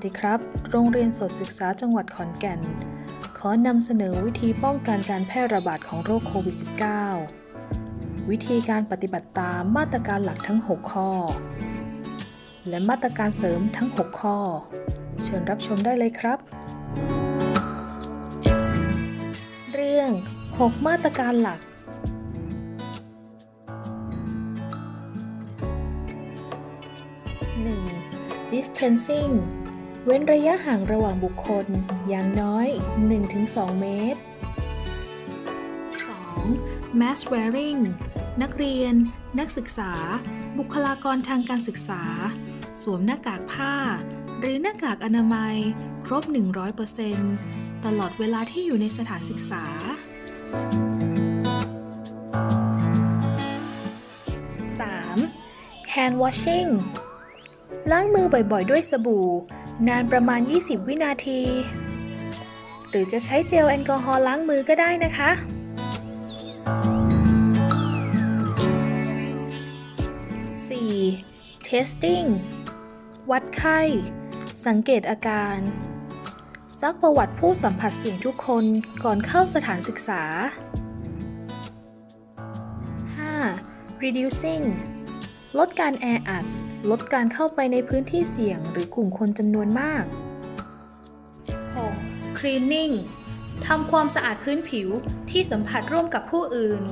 สดีครับ โรงเรียนสดศึกษาจังหวัดขอนแก่น ขอนำเสนอวิธีป้องกันการแพร่ระบาดของโรคโควิด -19 วิธีการปฏิบัติตามมาตรการหลักทั้ง 6 ข้อ และมาตรการเสริมทั้ง 6 ข้อ เชิญรับชมได้เลยครับ เรื่อง 6 มาตรการหลัก 1. distancing เว้นระยะห่างระหว่างบุคคลอย่างน้อย 1-2 เมตร 2. mask wearing นักเรียน นักศึกษา บุคลากรทางการศึกษา สวมหน้ากากผ้า หรือหน้ากากอนามัย ครบ 100%ตลอดเวลาที่อยู่ในสถานศึกษา 3. hand washing ล้างมือบ่อยๆ ด้วยสบู่ นานประมาณ 20 วินาที หรือจะใช้เจลแอลกอฮอล์ล้างมือก็ได้นะคะ 4. testing วัดไข้ สังเกตอาการ ซักประวัติผู้สัมผัสเสี่ยงทุกคนก่อนเข้าสถานศึกษา 5. reducing ลดการแออัด ลดการเข้าไปในพื้นที่เสี่ยงหรือกลุ่มคนจำนวนมาก 6. cleaning ทำความสะอาดพื้นผิวที่สัมผัสร่วมกับผู้อื่น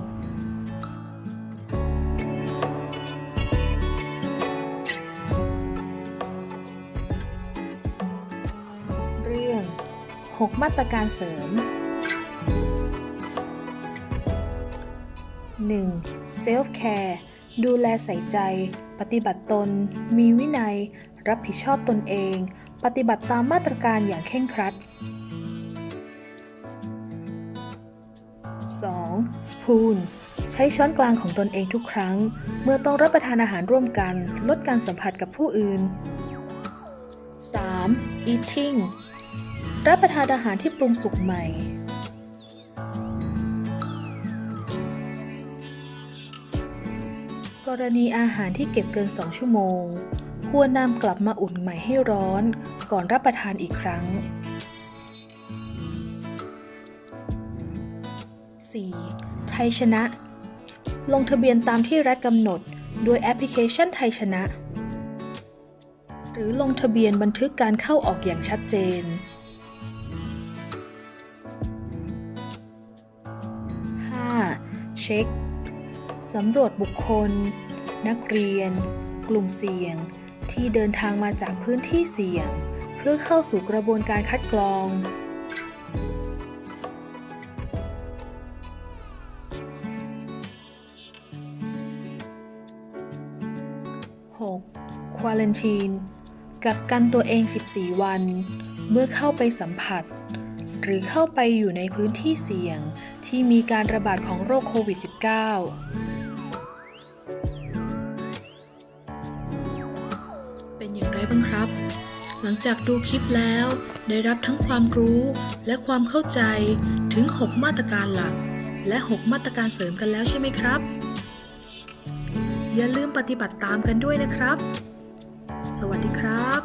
เรื่อง 6 มาตรการเสริม 1. self care ดูแลใส่ใจ ปฏิบัติตน มีวินัย รับผิดชอบตนเอง ปฏิบัติตามมาตรการอย่างเคร่งครัด 2. spoon ใช้ช้อนกลางของตนเองทุกครั้ง เมื่อต้องรับประทานอาหารร่วมกัน ลดการสัมผัสกับผู้อื่น 3. eating รับประทานอาหารที่ปรุงสุกใหม่ กรณีอาหารที่เก็บเกิน 2 ชั่วโมง ควรนำกลับมาอุ่นใหม่ให้ร้อน ก่อนรับประทานอีกครั้ง 4. ไทยชนะ ลงทะเบียนตามที่รัฐกำหนด ด้วยแอปพลิเคชันไทยชนะ หรือลงทะเบียนบันทึกการเข้าออกอย่างชัดเจน 5. เช็ค สำรวจบุคคล นักเรียน กลุ่มเสี่ยง ที่เดินทางมาจากพื้นที่เสี่ยง เพื่อเข้าสู่กระบวนการคัดกรอง 6. Quarantine กักกันตัวเอง 14 วัน เมื่อเข้าไปสัมผัส หรือเข้าไปอยู่ในพื้นที่เสี่ยงที่มีการระบาดของโรคโควิด -19 เป็นอย่างไรบ้างครับ หลังจากดูคลิปแล้ว ได้รับทั้งความรู้และความเข้าใจถึง 6 มาตรการหลัก และ 6 มาตรการเสริมกันแล้วใช่ไหมครับ อย่าลืมปฏิบัติตามกันด้วยนะครับ สวัสดีครับ